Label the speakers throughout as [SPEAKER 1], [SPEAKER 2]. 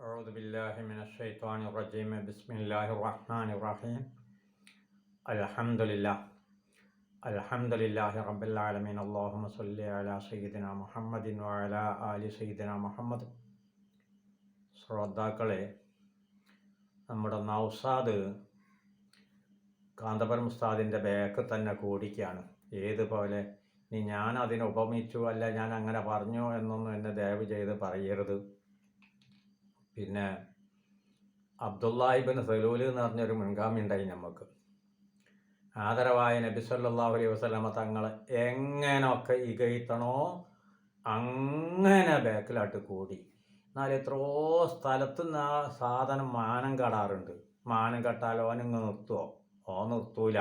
[SPEAKER 1] أعوذ بالله من الشيطان الرجيم بسم الله الرحمن الرحيم الحمد لله الحمد لله رب العالمين اللهم صل على سيدنا محمد وعلى آل سيدنا محمد ശ്രോതാക്കളെ നമ്മുടെ നൗസാദ് കാന്തപുരം ഉസ്താദിൻ്റെ ബാക്ക് തന്നെ കൂടിക്കാണ് ഏതുപോലെ ഇനി ഞാൻ അതിനെ ഉപമിച്ചു അല്ല ഞാൻ അങ്ങനെ പറഞ്ഞു എന്നൊന്നും എന്നെ ദയവ് ചെയ്ത് പറയരുത് പിന്നെ അബ്ദുല്ലാഹിബിൻ സലൂൽ എന്ന് പറഞ്ഞൊരു മുൻഗാമി ഉണ്ടായി നമുക്ക് ആദരവായ നബി സല്ലല്ലാഹു അലൈഹി വസല്ലമ തങ്ങൾ എങ്ങനെയൊക്കെ ഇകയത്തണോ അങ്ങനെ ബാക്കിലാട്ട് കൂടി. എന്നാൽ എത്രയോ സ്ഥലത്ത് നിന്ന് ആ സാധനം മാനം കടാറുണ്ട്. മാനം കെട്ടാൽ ഓനങ്ങ് നിർത്തുമോ ഓ നിർത്തൂല.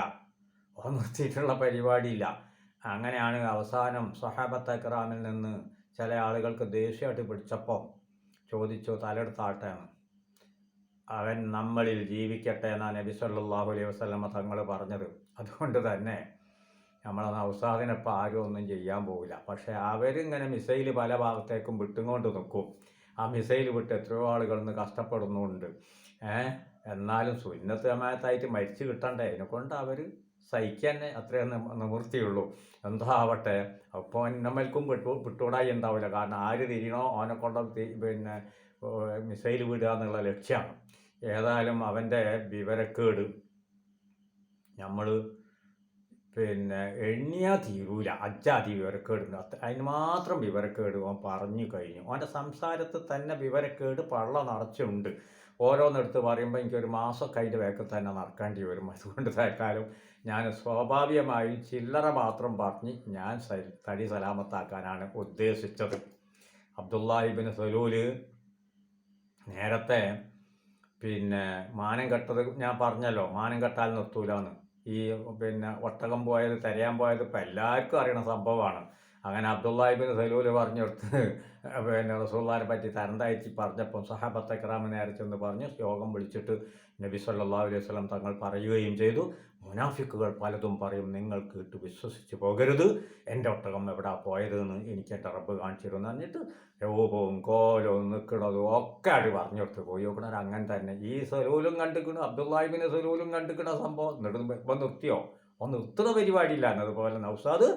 [SPEAKER 1] ഓ നിർത്തിയിട്ടുള്ള പരിപാടിയില്ല. അങ്ങനെയാണ് അവസാനം സഹാബത്തക്രാമിൽ നിന്ന് ചില ആളുകൾക്ക് ദേഷ്യമായിട്ട് പിടിച്ചപ്പോൾ ചോദിച്ചു തലെടുത്താട്ടെന്ന് അവൻ നമ്മളിൽ ജീവിക്കട്ടെ എന്നാണ് നബി സല്ലല്ലാഹു അലൈഹി വസല്ലമ തങ്ങൾ പറഞ്ഞത്. അതുകൊണ്ട് തന്നെ നമ്മളെ നൗസാദിനെ ഇപ്പോൾ ആരും ഒന്നും ചെയ്യാൻ പോകില്ല പക്ഷേ അവരിങ്ങനെ മിസൈൽ പല ഭാഗത്തേക്കും വിട്ടുകൊണ്ട് നിൽക്കും. ആ മിസൈൽ വിട്ട് എത്രയോ ആളുകൾ ഇന്ന് കഷ്ടപ്പെടുന്നുണ്ട്. ഏഹ്? എന്നാലും സുന്നത്ത് ജമാഅത്തായിട്ട് മരിച്ചു കിട്ടണ്ടേ? അതിനെക്കൊണ്ട് അവർ സഹിക്കാൻ അത്രയും നിവൃത്തിയുള്ളൂ. എന്താവട്ടെ അപ്പോൾ നമ്മൾക്കും വിട്ടു വിട്ടുകൂടായി ഉണ്ടാവില്ല കാരണം ആര് തിരിയണോ അവനെ കൊണ്ട് പിന്നെ മിസൈൽ വിടുക എന്നുള്ള ലക്ഷ്യമാണ് ഏതായാലും അവന്റെ വിവരക്കേട് നമ്മൾ പിന്നെ എണ്ണിയാ തീരൂല അജാതി വിവരക്കേടുണ്ട് അത് അതിന് മാത്രം വിവരക്കേട് അവൻ പറഞ്ഞു കഴിഞ്ഞു. അവന്റെ സംസാരത്തിൽ തന്നെ വിവരക്കേട് പള്ള നിറച്ചുണ്ട് ഓരോന്നെടുത്ത് പറയുമ്പോൾ എനിക്കൊരു മാസമൊക്കെ അതിന്റെ വേക്കിൽ തന്നെ നടക്കേണ്ടി വരും. അതുകൊണ്ട് തൽക്കാലം ഞാൻ സ്വാഭാവികമായും ചില്ലറ മാത്രം പറഞ്ഞ് ഞാൻ തടി സലാമത്താക്കാനാണ് ഉദ്ദേശിച്ചത്. അബ്ദുല്ലാഹിബിന് സലൂൽ നേരത്തെ പിന്നെ മാനം കെട്ടത് ഞാൻ പറഞ്ഞല്ലോ മാനം കെട്ടാൽ നിർത്തൂലെന്ന്. ഈ പിന്നെ ഒട്ടകം പോയത് തിരയാൻ പോയത് ഇപ്പം എല്ലാവർക്കും അറിയണ സംഭവമാണ്. അങ്ങനെ അബ്ദുല്ലാഹിബിൻ സലൂൽ പറഞ്ഞെടുത്ത് പിന്നെ റസൂള്ളാനെ പറ്റി തരണ്ടയച്ച് പറഞ്ഞപ്പോൾ സഹാബത്ത് നേരെ അരച്ചെന്ന് പറഞ്ഞ് യോഗം വിളിച്ചിട്ട് നബി സല്ലാ അലൈഹി വസ്ലം തങ്ങൾ പറയുകയും ചെയ്തു. മുനാഫിക്കുകൾ പലതും പറയും നിങ്ങൾ കേട്ട് വിശ്വസിച്ച് പോകരുത്. എന്റെ ഒട്ടകം എവിടാ പോയതെന്ന് എനിക്ക് എന്റെ റബ്ബ് കാണിച്ചിരുന്നു പറഞ്ഞിട്ട് രൂപവും കോലവും നിൽക്കണതും ഒക്കെ അടി പറഞ്ഞെടുത്ത് പോയി. നോക്കണ അങ്ങനെ തന്നെ. ഈ സലൂലും കണ്ടിക്കണു അബ്ദുല്ലാഹിബിന് സലൂലും കണ്ടിക്കണ സംഭവം. നിർത്തിയോ? ഒന്ന് നിർത്തുന്ന പരിപാടിയില്ല. എന്നതുപോലെ നൗസാദ്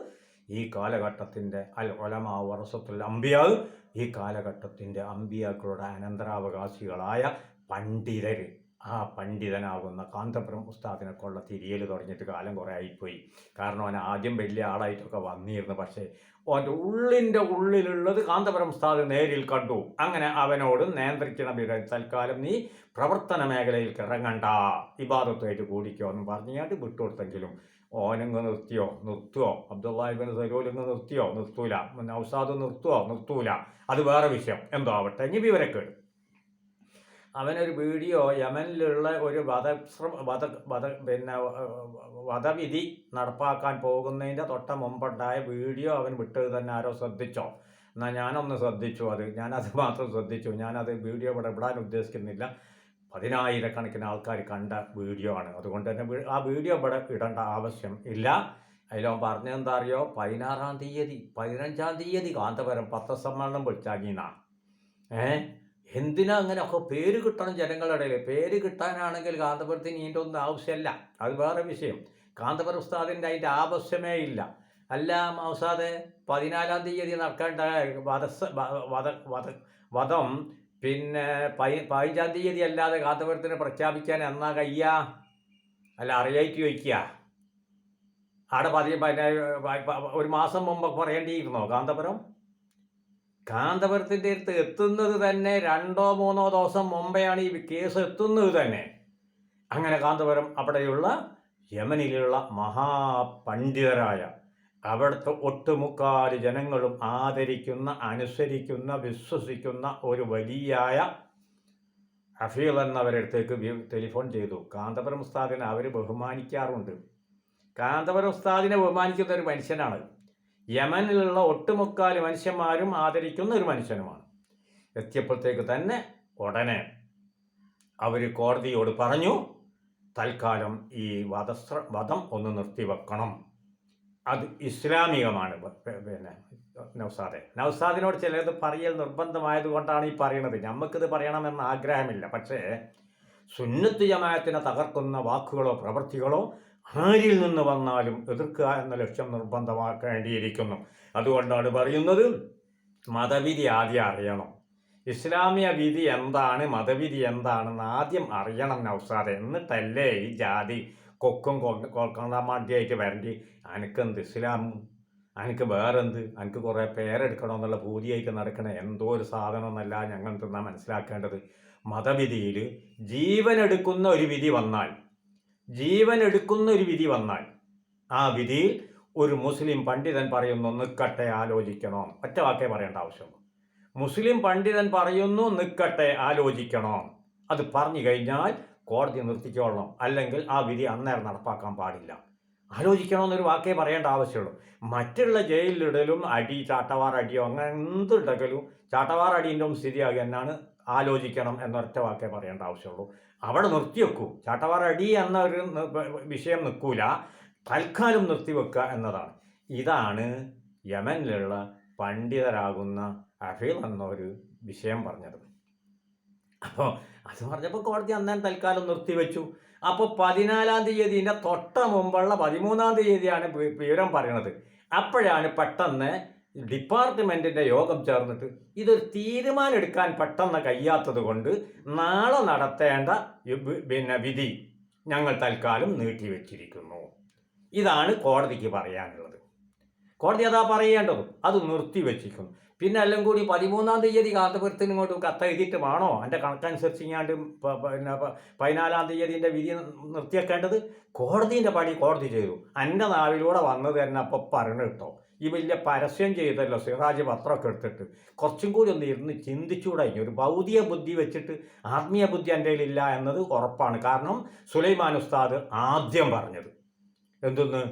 [SPEAKER 1] ഈ കാലഘട്ടത്തിന്റെ അൽ ഒലമാ വറസത്തുൽ അമ്പിയാവ് ഈ കാലഘട്ടത്തിന്റെ അമ്പിയാക്കളുടെ അനന്തരാവകാശികളായ പണ്ഡിതർ ആ പണ്ഡിതനാകുന്ന കാന്തപുരം കൊള്ള തിരിയൽ തുടങ്ങിയിട്ട് കാലം കുറേ ആയിപ്പോയി. കാരണം അവൻ ആദ്യം വലിയ ആളായിട്ടൊക്കെ വന്നിരുന്നു. പക്ഷേ അവന്റെ ഉള്ളിന്റെ ഉള്ളിലുള്ളത് കാന്തപുരം ഉസ്താദ് നേരിൽ കണ്ടു. അങ്ങനെ അവനോട് നിയന്ത്രിക്കണം വിധ തൽക്കാലം നീ പ്രവർത്തന മേഖലയിൽ ഇറങ്ങണ്ട ഇബാദത്തുമായിട്ട് കൂടിക്കോ എന്ന് പറഞ്ഞാണ്ട് വിട്ടുകൊടുത്തെങ്കിലും ഓനങ്ങ് നിർത്തിയോ? നിർത്തുവോ? അബ്ദുല്ലാഹിബിൻ സലൂലിങ്ങ് നിർത്തിയോ? നിർത്തൂല. നൗസാദ് നിർത്തുവോ? നിർത്തൂല. അത് വേറെ വിഷയം. എന്തോ ആവട്ടെ. ഇനി വിവരക്കേട്. അവനൊരു വീഡിയോ യമനിലുള്ള ഒരു വധശ്രമ വധ വധ പിന്നെ വധവിധി നടപ്പാക്കാൻ പോകുന്നതിന്റെ തൊട്ട മുമ്പുണ്ടായ വീഡിയോ അവൻ വിട്ടത് തന്നെ ആരോ ശ്രദ്ധിച്ചോ? എന്നാൽ ഞാനൊന്ന് ശ്രദ്ധിച്ചു അത്. ഞാനത് മാത്രം ശ്രദ്ധിച്ചു. ഞാനത് വീഡിയോ ഇവിടെ വിടാൻ ഉദ്ദേശിക്കുന്നില്ല. പതിനായിരക്കണക്കിന് ആൾക്കാർ കണ്ട വീഡിയോ ആണ്. അതുകൊണ്ട് തന്നെ ആ വീഡിയോ ഇവിടെ ഇടേണ്ട ആവശ്യം ഇല്ല. അതിലോ പറഞ്ഞെന്താ അറിയോ? പതിനാറാം തീയതി പതിനഞ്ചാം തീയതി കാന്തപുരം പത്രസമ്മേളനം വിളിച്ചാങ്ങിന്നാണ് ഏ? എന്തിനാ അങ്ങനെയൊക്കെ പേര് കിട്ടണം ജനങ്ങളുടെ ഇടയിൽ. പേര് കിട്ടാനാണെങ്കിൽ കാന്തപുരത്തിന് ഇതിന്റെ ഒന്നും ആവശ്യമല്ല. അത് വേറെ വിഷയം. കാന്തപുരം ഉസ്താദിന്റെ അതിന്റെ ആവശ്യമേ ഇല്ല. അല്ല മൗസാദ് പതിനാലാം തീയതി നടക്കേണ്ട വധസ് വധ വധ വധം. പിന്നെ പതി പതിനഞ്ചാം തീയതി അല്ലാതെ കാന്തപുരത്തിന് പ്രഖ്യാപിക്കാൻ എന്നാ കയ്യ? അല്ല അറിയായിട്ട് ചോദിക്കുക അവിടെ പതി ഒരു മാസം മുമ്പ് പറയേണ്ടിയിരുന്നോ കാന്തപുരം? കാന്തപുരത്തിന്റെ അടുത്ത് എത്തുന്നത് തന്നെ രണ്ടോ മൂന്നോ ദിവസം മുമ്പെയാണ് ഈ കേസ് എത്തുന്നത് തന്നെ. അങ്ങനെ കാന്തപുരം അവിടെയുള്ള യമനിലുള്ള മഹാപണ്ഡിതരായ അവിടുത്തെ ഒട്ടുമുക്കാൽ ജനങ്ങളും ആദരിക്കുന്ന അനുസരിക്കുന്ന വിശ്വസിക്കുന്ന ഒരു വലിയായ ഹഫീൽ എന്നവരടുത്തേക്ക് ടെലിഫോൺ ചെയ്തു. കാന്തപുരം ഉസ്താദിനെ അവർ ബഹുമാനിക്കാറുണ്ട്. കാന്തപുരം ഉസ്താദിനെ ബഹുമാനിക്കുന്ന ഒരു മനുഷ്യനാണ് യമനിലുള്ള ഒട്ടുമുക്കാൽ മനുഷ്യന്മാരും ആദരിക്കുന്ന ഒരു മനുഷ്യനുമാണ്. എത്തിയപ്പോഴത്തേക്ക് തന്നെ ഉടനെ അവർ കോടതിയോട് പറഞ്ഞു തൽക്കാലം ഈ വധശ്ര വധം ഒന്ന് നിർത്തിവെക്കണം. അത് ഇസ്ലാമികമാണ്. പിന്നെ നൗസാദെ. നൗസാദിനോട് ചിലത് പറയൽ നിർബന്ധമായതുകൊണ്ടാണ് ഈ പറയുന്നത് നമുക്കിത് പറയണമെന്ന് ആഗ്രഹമില്ല. പക്ഷേ സുന്നത്ത് ജമായത്തിനെ തകർക്കുന്ന വാക്കുകളോ പ്രവൃത്തികളോ ആരിൽ നിന്ന് വന്നാലും എതിർക്കുക എന്ന ലക്ഷ്യം നിർബന്ധമാക്കേണ്ടിയിരിക്കുന്നു. അതുകൊണ്ടാണ് പറയുന്നത് മതവിധി ആദ്യം അറിയണം. ഇസ്ലാമിക വിധി എന്താണ്? മതവിധി എന്താണെന്ന് ആദ്യം അറിയണം നൗസാദ്. എന്നിട്ടല്ലേ ഈ ജാതി കൊക്കും കൊക്കണ്ടാമാണ്ടിയായിട്ട് വരണ്ടി. അനക്കെന്ത് ഇസ്ലാം? അനക്ക് വേറെന്ത്? അനക്ക് കുറേ പേരെടുക്കണം എന്നുള്ള പൂതിയായിട്ട് നടക്കണ എന്തോ ഒരു സാധനം എന്നല്ല ഞങ്ങൾ തിന്നാ മനസ്സിലാക്കേണ്ടത്. മതവിധിയിൽ ജീവനെടുക്കുന്ന ഒരു വിധി വന്നാൽ ജീവൻ എടുക്കുന്ന ഒരു വിധി വന്നാൽ ആ വിധിയിൽ ഒരു മുസ്ലിം പണ്ഡിതൻ പറയുന്നു നിൽക്കട്ടെ ആലോചിക്കണോ. ഒറ്റ വാക്കേ പറയേണ്ട ആവശ്യമുള്ളൂ. മുസ്ലിം പണ്ഡിതൻ പറയുന്നു നിൽക്കട്ടെ ആലോചിക്കണോ. അത് പറഞ്ഞു കഴിഞ്ഞാൽ കോടതി നിർത്തിക്കോളണം. അല്ലെങ്കിൽ ആ വിധി അന്നേരം നടപ്പാക്കാൻ പാടില്ല. ആലോചിക്കണമെന്നൊരു വാക്കേ പറയേണ്ട ആവശ്യമുള്ളൂ. മറ്റുള്ള ജയിലിലിടലും അടി ചാട്ടവാറടിയോ അങ്ങനെ എന്തുണ്ടെങ്കിലും ചാട്ടവാർ സ്ഥിതിയാകുക സ്ഥിതിയാകി എന്നാണ് ആലോചിക്കണം എന്നൊറ്റ വാക്കേ പറയേണ്ട ആവശ്യമുള്ളൂ. അവിടെ നിർത്തിവെക്കൂ ചാട്ടവാർ അടി എന്ന ഒരു വിഷയം നിൽക്കൂല. തൽക്കാലം നിർത്തി നിർത്തിവെക്കുക എന്നതാണ്. ഇതാണ് യമനിലുള്ള പണ്ഡിതരാകുന്ന അഫീൽ എന്നൊരു വിഷയം പറഞ്ഞത്. അപ്പോൾ അത് പറഞ്ഞപ്പോൾ കോടതി അന്നേരം തൽക്കാലം നിർത്തിവെച്ചു അപ്പോൾ പതിനാലാം തീയതിന്റെ തൊട്ട മുമ്പുള്ള പതിമൂന്നാം തീയതിയാണ് വിവരം പറയണത്. അപ്പോഴാണ് പെട്ടെന്ന് ഡിപ്പാർട്ട്മെന്റിന്റെ യോഗം ചേർന്നിട്ട് ഇതൊരു തീരുമാനം എടുക്കാൻ പെട്ടെന്ന് കഴിയാത്തത് കൊണ്ട് നാളെ നടത്തേണ്ട പിന്നെ വിധി ഞങ്ങൾ തൽക്കാലം നീട്ടിവെച്ചിരിക്കുന്നു. ഇതാണ് കോടതിക്ക് പറയാനുള്ളത്. കോടതി അതാ പറയേണ്ടതും. അത് നിർത്തിവെച്ചിരിക്കുന്നു. പിന്നെ എല്ലാം കൂടി പതിമൂന്നാം തീയതി കാന്തപുരത്തിന് ഇങ്ങോട്ട് കത്തെഴുതിയിട്ട് വേണോ എന്റെ കണക്കനുസരിച്ച് ഇങ്ങാണ്ട് പിന്നെ പതിനാലാം തീയതിന്റെ വിധി നിർത്തിയേക്കേണ്ടത് കോടതിന്റെ പണി കോടതി ചെയ്തു. എന്റെ നാവിലൂടെ വന്നത് തന്നെ അപ്പോൾ പറഞ്ഞു കേട്ടോ. ഈ വലിയ പരസ്യം ചെയ്തല്ലോ സിറാജ് പത്രമൊക്കെ എടുത്തിട്ട്. കുറച്ചും കൂടി ഒന്ന് ഇരുന്ന് ചിന്തിച്ചുകൂടെ ഒരു ഭൗതിക ബുദ്ധി വെച്ചിട്ട് ആത്മീയ ബുദ്ധി എന്റെ ഇല്ല എന്നത് ഉറപ്പാണ്. കാരണം സുലൈമാൻ ഉസ്താദ് ആദ്യം പറഞ്ഞത് എന്തെന്ന്?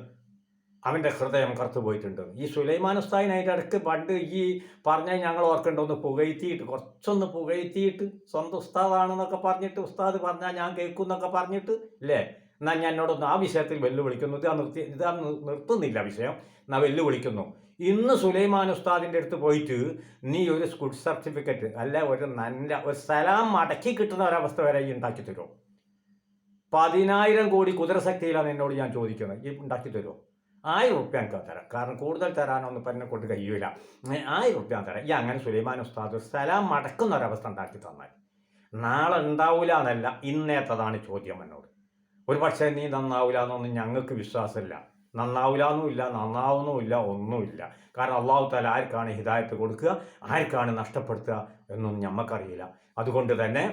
[SPEAKER 1] അവന്റെ ഹൃദയം കറുത്തു പോയിട്ടുണ്ട്. ഈ സുലൈമാൻ ഉസ്താദിന് അതിന്റെ ഇടയ്ക്ക് പണ്ട് ഈ പറഞ്ഞ ഞങ്ങൾ ഓർക്കേണ്ട ഒന്ന് പുകഴ്ത്തിയിട്ട് കുറച്ചൊന്ന് പുകഴ്ത്തിയിട്ട് സ്വന്തം ഉസ്താദാണെന്നൊക്കെ പറഞ്ഞിട്ട് ഉസ്താദ് പറഞ്ഞാൽ ഞാൻ കേൾക്കും എന്നൊക്കെ പറഞ്ഞിട്ട് ഇല്ലേ? എന്നാൽ ഞാൻ എന്നോടൊന്ന് ആ വിഷയത്തിൽ വെല്ലുവിളിക്കുന്നു. ഇത് നിർത്തി ഇത് നിർത്തുന്നില്ല വിഷയം. എന്നാൽ വെല്ലുവിളിക്കുന്നു. ഇന്ന് സുലൈമാൻ ഉസ്താദിന്റെ അടുത്ത് പോയിട്ട് നീ ഒരു സ്കൂൾ സർട്ടിഫിക്കറ്റ് അല്ല ഒരു നല്ല ഒരു സ്ഥലം മടക്കി കിട്ടുന്ന ഒരവസ്ഥ വരെ ഈ ഉണ്ടാക്കി തരുമോ പതിനായിരം കോടി കുതിരശക്തിയിലാണ് എന്നോട് ഞാൻ ചോദിക്കുന്നത്. ഈ ഉണ്ടാക്കി തരുമോ ആയിരം റുപ്യ എനിക്ക് തരാം. കാരണം കൂടുതൽ തരാനൊന്നും പറഞ്ഞ കൊണ്ട് കഴിയൂല. ആയിരം റുപ്യ തരാം. ഈ അങ്ങനെ സുലൈമാൻ ഉസ്താദ് സ്ഥലം മടക്കുന്ന ഒരവസ്ഥ ഉണ്ടാക്കി തന്നാൽ നാളെ ഉണ്ടാവില്ല എന്നല്ല ഇന്നേത്തതാണ് ചോദ്യം എന്നോട്. ഒരു പക്ഷേ നീ നന്നാവില്ല എന്നൊന്നും ഞങ്ങൾക്ക് വിശ്വാസമില്ല. നന്നാവില്ല നന്നാവുന്നുമില്ല ഒന്നുമില്ല കാരണം അള്ളാഹു താല ആർക്കാണ് ഹിദായത്ത് കൊടുക്കുക ആർക്കാണ് നഷ്ടപ്പെടുത്തുക എന്നൊന്നും ഞമ്മക്കറിയില്ല. അതുകൊണ്ട് തന്നെ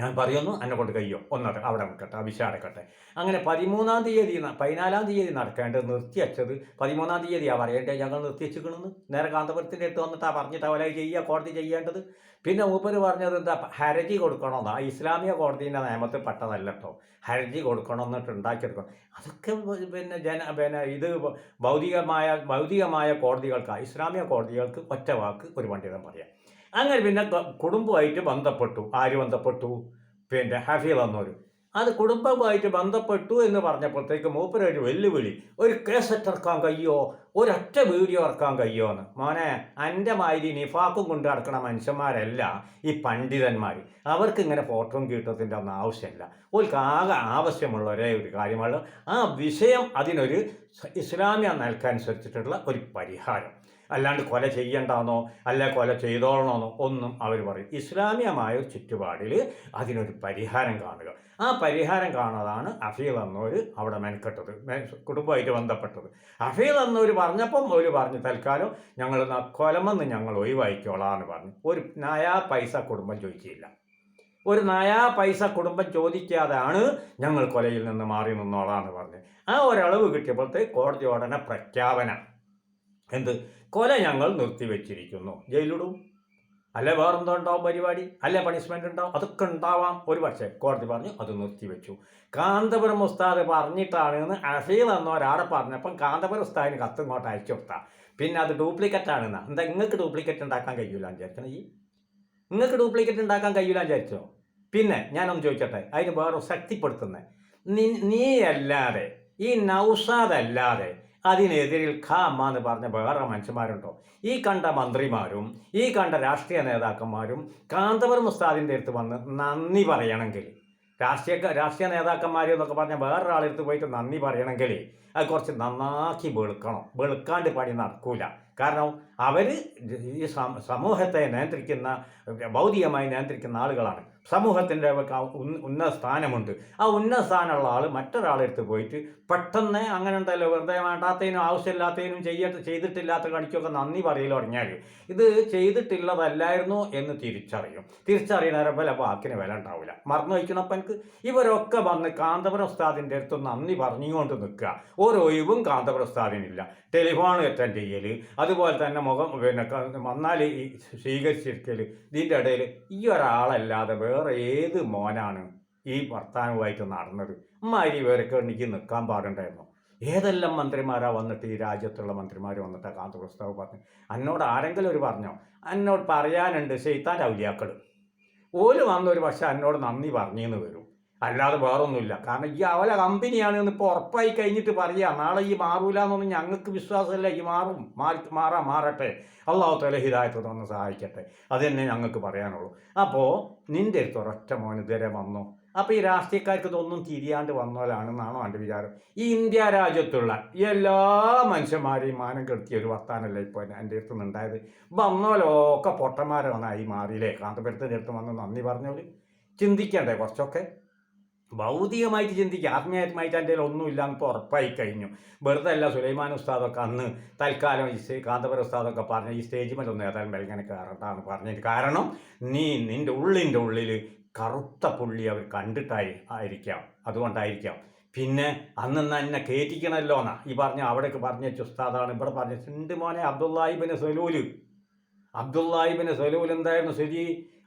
[SPEAKER 1] ഞാൻ പറയുന്നു എന്നെ കൊണ്ട് കഴിയും. ഒന്നത് അവിടെ നിൽക്കട്ടെ അഭിഷേകം അടക്കട്ടെ. അങ്ങനെ പതിമൂന്നാം തീയതി പതിനാലാം തീയതി നടക്കേണ്ടത് നിർത്തിവച്ചത് പതിമൂന്നാം തീയതിയാണ് പറയേണ്ടത് ഞങ്ങൾ നിർത്തിവെച്ചിക്കണമെന്ന് നേരെ കാന്തപുരത്തിന്റെ അടുത്ത് വന്നിട്ടാ പറഞ്ഞിട്ട് അവരെ ചെയ്യുക കോടതി ചെയ്യേണ്ടത്. പിന്നെ മൂപ്പര് പറഞ്ഞത് എന്താ ഹരജി കൊടുക്കണമെന്നാ. ഇസ്ലാമിക കോടതിന്റെ നിയമത്തിൽ പെട്ടതല്ല ഹരജി കൊടുക്കണം എന്നിട്ട് ഉണ്ടാക്കിയെടുക്കണം. അതൊക്കെ പിന്നെ ജന പിന്നെ ഇത് ഭൗതികമായ ഭൗതികമായ കോടതികൾക്ക്. ഇസ്ലാമിക കോടതികൾക്ക് ഒറ്റ വാക്ക് ഒരു പണ്ഡിതം പറയാം. അങ്ങനെ പിന്നെ കുടുംബമായിട്ട് ബന്ധപ്പെട്ടു. ആര് ബന്ധപ്പെട്ടു? പിന്നെ ഹഫീൽ എന്നൊരു അത് കുടുംബമായിട്ട് ബന്ധപ്പെട്ടു എന്ന് പറഞ്ഞപ്പോഴത്തേക്ക് മൂപ്പരൊരു വെല്ലുവിളി. ഒരു കേസറ്റ് ഇറക്കാൻ കഴിയോ? ഒരൊറ്റ വീഡിയോ ഇറക്കാൻ കഴിയോ എന്ന്. മോനെ എന്റെ മാതിരി നിഫാക്കും കൊണ്ട് നടക്കുന്ന മനുഷ്യന്മാരല്ല ഈ പണ്ഡിതന്മാർ അവർക്ക് ഇങ്ങനെ ഫോട്ടോയും കീട്ടത്തിന്റെ ഒന്നും ആവശ്യമില്ല. ഒരു ആകെ ആവശ്യമുള്ള ഒരേ ഒരു കാര്യമാണ് ആ വിഷയം അതിനൊരു ഇസ്ലാമിയ അനുസരിച്ചിട്ടുള്ള ഒരു പരിഹാരം. അല്ലാണ്ട് കൊല ചെയ്യണ്ടെന്നോ അല്ല കൊല ചെയ്തോളണമെന്നോ ഒന്നും അവർ പറയും. ഇസ്ലാമികമായ ഒരു ചുറ്റുപാടിൽ അതിനൊരു പരിഹാരം കാണുക. ആ പരിഹാരം കാണാതാണ് അഫീൽ എന്നവർ അവിടെ മെനക്കെട്ടത് കുടുംബമായിട്ട് ബന്ധപ്പെട്ടത്. അഫീൽ എന്നവർ പറഞ്ഞപ്പം അവർ പറഞ്ഞു തൽക്കാലം ഞങ്ങൾ കൊലമെന്ന് ഞങ്ങൾ ഒഴിവാക്കിക്കോളാന്ന് പറഞ്ഞു. ഒരു നയാ പൈസ കുടുംബം ചോദിച്ചില്ല. ഒരു നയാ പൈസ കുടുംബം ചോദിക്കാതെയാണ് ഞങ്ങൾ കൊലയിൽ നിന്ന് മാറി നിന്നോളാന്ന് പറഞ്ഞു. ആ ഒരളവ് കിട്ടിയപ്പോഴത്തെ കോടതി ഉടനെ പ്രഖ്യാപനം. എന്ത്? കൊല ഞങ്ങൾ നിർത്തിവെച്ചിരിക്കുന്നു. ജയിലിടും അല്ലെ വേറെന്തോ ഉണ്ടാവും പരിപാടി? അല്ലെ പണിഷ്മെന്റ് ഉണ്ടാവും? അതൊക്കെ ഉണ്ടാവാം. ഒരു പക്ഷേ കോടതി പറഞ്ഞു അത് നിർത്തിവെച്ചു. കാന്തപുരം ഉസ്താദ് പറഞ്ഞിട്ടാണ് എന്ന് അഫീൽ എന്ന ഒരാളെ പറഞ്ഞപ്പം കാന്തപുരം ഉസ്താദിന് കത്ത് ഇങ്ങോട്ട് അയച്ചു കൊടുത്താൽ പിന്നെ അത് ഡ്യൂപ്ലിക്കറ്റ് ആണെന്നാ. എന്താ നിങ്ങൾക്ക് ഡ്യൂപ്ലിക്കറ്റ് ഉണ്ടാക്കാൻ കഴിയൂല വിചാരിക്കണം ഈ? നിങ്ങൾക്ക് ഡ്യൂപ്ലിക്കറ്റ് ഉണ്ടാക്കാൻ കഴിയൂല വിചാരിച്ചോ? പിന്നെ ഞാനൊന്ന് ചോദിച്ചട്ടെ അതിന് വേറെ ശക്തിപ്പെടുത്തുന്നത് നീ അല്ലാതെ ഈ നൗസാദ് അല്ലാതെ അതിനെതിരിൽ ഖ അമ്മ എന്ന് പറഞ്ഞ വേറെ മനുഷ്യന്മാരുണ്ടോ? ഈ കണ്ട മന്ത്രിമാരും ഈ കണ്ട രാഷ്ട്രീയ നേതാക്കന്മാരും കാന്തപുരം ഉസ്താദിന്റെ അടുത്ത് വന്ന് നന്ദി പറയണമെങ്കിൽ രാഷ്ട്രീയ രാഷ്ട്രീയ നേതാക്കന്മാർ എന്നൊക്കെ പറഞ്ഞാൽ വേറൊരാളെടുത്ത് പോയിട്ട് നന്ദി പറയണമെങ്കിൽ അത് കുറച്ച് നന്നാക്കി വെളുക്കണം. വെളുക്കാണ്ട് പണി നടക്കൂല. കാരണം അവർ ഈ സമൂഹത്തെ നിയന്ത്രിക്കുന്ന ഭൗതികമായി നിയന്ത്രിക്കുന്ന ആളുകളാണ്. സമൂഹത്തിന്റെ ഉന്നത സ്ഥാനമുണ്ട്. ആ ഉന്നത സ്ഥാനമുള്ള ആൾ മറ്റൊരാളെടുത്ത് പോയിട്ട് പെട്ടെന്ന് അങ്ങനെ ഉണ്ടല്ലോ വെറുതെ വേണ്ടാത്തതിനും ആവശ്യമില്ലാത്തതിനും ചെയ്യ ചെയ്തിട്ടില്ലാത്ത കണിക്കൊക്കെ നന്ദി പറയൽ തുടങ്ങിയാൽ ഇത് ചെയ്തിട്ടുള്ളതല്ലായിരുന്നു എന്ന് തിരിച്ചറിയും. തിരിച്ചറിയണ പോലെ വാക്കിന് വില ഉണ്ടാവില്ല. മറന്നു വയ്ക്കണപ്പം എനിക്ക്. ഇവരൊക്കെ വന്ന് കാന്തപുരം ഉസ്താദിന്റെ അടുത്ത് നന്ദി പറഞ്ഞുകൊണ്ട് നിൽക്കുക. ഒരു ഒഴിവും കാന്തപുരം ഉസ്താദിനില്ല. ടെലിഫോൺ അറ്റൻഡ് ചെയ്യൽ അതുപോലെ തന്നെ മുഖം പിന്നെ വന്നാൽ സ്വീകരിച്ചിരിക്കൽ ഇതിന്റെ ഇടയിൽ ഈ ഒരാളല്ലാതെ വേറെ ഏത് മോനാണ് ഈ വർത്താനവുമായിട്ട് നടന്നത്? അമ്മാരി വേറൊക്കെ എനിക്ക് നിൽക്കാൻ പാടുണ്ടായിരുന്നു. ഏതെല്ലാം മന്ത്രിമാരാ വന്നിട്ട് ഈ രാജ്യത്തുള്ള മന്ത്രിമാർ വന്നിട്ട് കാന്ത പ്രസ്താവ് പറഞ്ഞു? എന്നോട് ആരെങ്കിലും ഒരു പറഞ്ഞോ? എന്നോട് പറയാനുണ്ട് ശൈത്താൻ ഔലിയാക്കൾ ഓൽ വന്നൊരു പക്ഷെ എന്നോട് നന്ദി പറഞ്ഞെന്ന് വരും. അല്ലാതെ വേറൊന്നുമില്ല. കാരണം ഈ അവല കമ്പനിയാണ് എന്ന് ഇപ്പോൾ ഉറപ്പായി കഴിഞ്ഞിട്ട് പറയാ. നാളെ ഈ മാറൂല എന്നൊന്നും ഞങ്ങൾക്ക് വിശ്വാസമില്ല. ഈ മാറും. മാറി മാറാ മാറട്ടെ. അള്ളാഹു തല ഹിദായത്ത് തന്ന് സഹായിക്കട്ടെ. അത് തന്നെ ഞങ്ങൾക്ക് പറയാനുള്ളൂ. അപ്പോൾ നിന്റെ അടുത്ത് ഒരൊറ്റ മോൻ ഇതുവരെ വന്നു. അപ്പോൾ ഈ രാഷ്ട്രീയക്കാർക്ക് ഇതൊന്നും തിരിയാണ്ട് വന്നോലാണെന്നാണോ എന്റെ വിചാരം? ഈ ഇന്ത്യ രാജ്യത്തുള്ള എല്ലാ മനുഷ്യന്മാരെയും മാനം കെടുത്തിയ ഒരു വർത്താനല്ല ഇപ്പോൾ എന്റെ അടുത്ത് നിന്നുണ്ടായത്? വന്നോലൊക്കെ പൊട്ടന്മാരാണ് ഈ മാറിയില്ലേ? കാന്തപുരത്തിന്റെ അടുത്ത് വന്ന് നന്ദി പറഞ്ഞോളി ചിന്തിക്കണ്ടേ കുറച്ചൊക്കെ? ഭൗതികമായിട്ട് ചിന്തിക്കുക ആത്മീയമായിട്ട് എന്റെ ഒന്നുമില്ല എന്നിപ്പോൾ ഉറപ്പായി കഴിഞ്ഞു വെറുതെ അല്ല സുലൈമാൻ ഉസ്താദൊക്കെ അന്ന് തൽക്കാലം ഈ കാന്തപുരം ഉസ്താദൊക്കെ പറഞ്ഞ ഈ സ്റ്റേജ് മേലൊന്നും ഏതായാലും മെൽങ്ങനെ കയറട്ടാന്ന് പറഞ്ഞിട്ട് കാരണം നീ നിന്റെ ഉള്ളിന്റെ ഉള്ളിൽ കറുത്ത പുള്ളി അവർ കണ്ടിട്ടായി ആയിരിക്കാം. അതുകൊണ്ടായിരിക്കാം. പിന്നെ അന്ന് എന്നാ കയറ്റിക്കണമല്ലോ എന്നാ ഈ പറഞ്ഞ അവിടേക്ക് പറഞ്ഞ ഉസ്താദാണ് ഇവിടെ പറഞ്ഞ ഉണ്ട് മോനെ അബ്ദുല്ലാഹിബിന് സലൂൽ? അബ്ദുല്ലാഹിബിന് സലൂൽ എന്തായിരുന്നു ശരി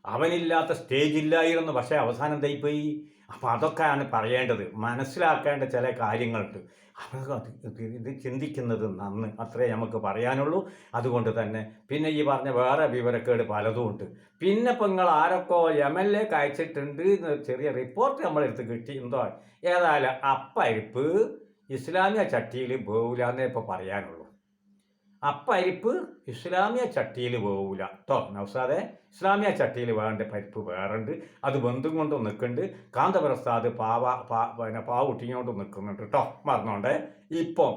[SPEAKER 1] അവനില്ലാത്ത സ്റ്റേജ് ഇല്ലായിരുന്നു പക്ഷേ അവസാനം എന്തായിപ്പോയി? അപ്പോൾ അതൊക്കെയാണ് പറയേണ്ടത്. മനസ്സിലാക്കേണ്ട ചില കാര്യങ്ങളുണ്ട്. അവർക്ക് ഇത് ചിന്തിക്കുന്നത് നന്ന് അത്രേ നമുക്ക് പറയാനുള്ളൂ. അതുകൊണ്ട് തന്നെ പിന്നെ ഈ പറഞ്ഞ വേറെ വിവരക്കേട് പലതും ഉണ്ട്. പിന്നെ ഇപ്പം നിങ്ങൾ ആരൊക്കെ എം എൽ എക്ക് അയച്ചിട്ടുണ്ട് ചെറിയ റിപ്പോർട്ട് നമ്മളെടുത്ത് കിട്ടി. എന്തോ? ഏതായാലും അപ്പരിപ്പ് ഇസ്ലാമിക ചട്ടിയിൽ ബോവില്ലാന്നേ ഇപ്പോൾ പറയാനുള്ളൂ. അപ്പരിപ്പ് ഇസ്ലാമിയ ചട്ടിയിൽ പോകില്ല കേട്ടോ നൗസാദെ ഇസ്ലാമിയ ചട്ടിയിൽ വേണ്ട പരിപ്പ് വേറുണ്ട്. അത് ബന്ധും കൊണ്ട് നിൽക്കുന്നുണ്ട് കാന്തപ്രസാദ് പാവ പാ പിന്നെ പാവുട്ടിങ്ങോട്ട് നിൽക്കുന്നുണ്ട് കേട്ടോ മറന്നോണ്ടേ. ഇപ്പോൾ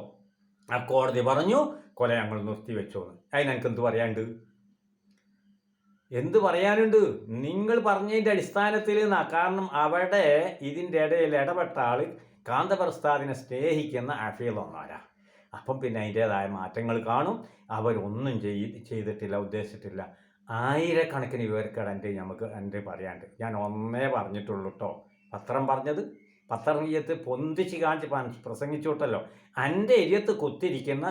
[SPEAKER 1] ആ കോടതി പറഞ്ഞു കൊല ഞങ്ങൾ നിർത്തി വെച്ചോന്ന്. അതിനെനിക്ക് എന്ത് പറയാനുണ്ട്? എന്ത് പറയാനുണ്ട്? നിങ്ങൾ പറഞ്ഞതിന്റെ അടിസ്ഥാനത്തിൽ കാരണം അവിടെ ഇതിന്റെ ഇടയിൽ ഇടപെട്ട ആൾ കാന്തപ്രസാദിനെ സ്നേഹിക്കുന്ന അഫീൽ ഒന്നാരാ? അപ്പം പിന്നെ അതിന്റേതായ മാറ്റങ്ങൾ കാണും. അവരൊന്നും ചെയ് ചെയ്തിട്ടില്ല ഉദ്ദേശിച്ചിട്ടില്ല. ആയിരക്കണക്കിന് വിവരക്കേട് എന്റെ നമുക്ക് എന്റെ പറയാണ്ട്. ഞാൻ ഒന്നേ പറഞ്ഞിട്ടുള്ളൂ കേട്ടോ പത്രം പറഞ്ഞത് പത്രം എരിയത്ത് പൊന്തിച്ച് കാണിച്ച് പ്രസംഗിച്ചു വിട്ടല്ലോ. എന്റെ എരിയത്ത് കുത്തിരിക്കുന്ന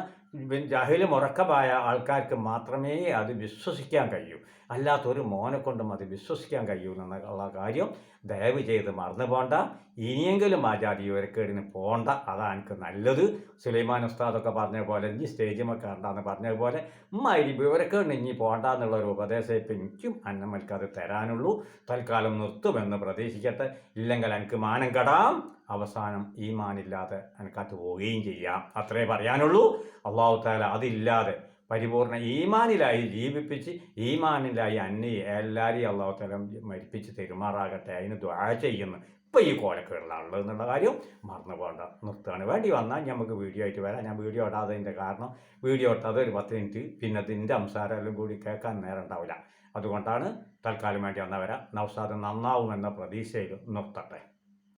[SPEAKER 1] ജഹിൽ മുറക്കമായ ആൾക്കാർക്ക് മാത്രമേ അത് വിശ്വസിക്കാൻ കഴിയൂ. അല്ലാത്തൊരു മോനെ കൊണ്ടും അത് വിശ്വസിക്കാൻ കഴിയൂ എന്നുള്ള കാര്യം ദയവ് ചെയ്ത് മറന്നു പോണ്ട. ഇനിയെങ്കിലും ആ ജാതി വിവരക്കേടിന് പോണ്ട. അതാണ് എനിക്ക് നല്ലത്. സുലൈമാൻ ഉസ്താദൊക്കെ പറഞ്ഞ പോലെ ഇനി സ്റ്റേജിൽ പറഞ്ഞ പറഞ്ഞതുപോലെ ഉമ്മാരി വിവരക്കേടിന് ഇനി പോണ്ട എന്നുള്ള ഒരു ഉപദേശം ഇപ്പം എനിക്കും അന്നമ്മൽക്ക് അത് തരാനുള്ളൂ. തൽക്കാലം നിർത്തുമെന്ന് പ്രതീക്ഷിക്കട്ടെ. ഇല്ലെങ്കിൽ എനിക്ക് മാനം കെടാം. അവസാനം ഈമാനില്ലാതെ അനക്കാത്തു പോവുകയും ചെയ്യാം. അത്രേ പറയാനുള്ളൂ. അള്ളാഹു താല അതില്ലാതെ പരിപൂർണ ഈമാനിലായി ജീവിപ്പിച്ച് ഈമാനിലായി അന്യ എല്ലാവരെയും അള്ളാഹു താല മരിപ്പിച്ച് തെരുമാറാകട്ടെ. അതിന് ദ്വാ ചെയ്യുന്നു. ഇപ്പം ഈ കോലക്കേടിലുള്ളത് എന്നുള്ള കാര്യം മറന്നു പോകണ്ട. നിർത്തുകയാണ്. വേണ്ടി വന്നാൽ നമുക്ക് വീഡിയോ ആയിട്ട് വരാം. ഞാൻ വീഡിയോ ഇടാതതിന്റെ കാരണം വീഡിയോ ഇട്ടാതെ ഒരു പത്ത് മിനിറ്റ് പിന്നെ അതിന്റെ സംസാരം കൂടി കേൾക്കാൻ നേരം ഉണ്ടാവില്ല. അതുകൊണ്ടാണ് തൽക്കാലം വേണ്ടി വന്നാൽ വരാം നൗസാദ് നന്നാവുമെന്ന പ്രതീക്ഷയിൽ നിർത്തട്ടെ.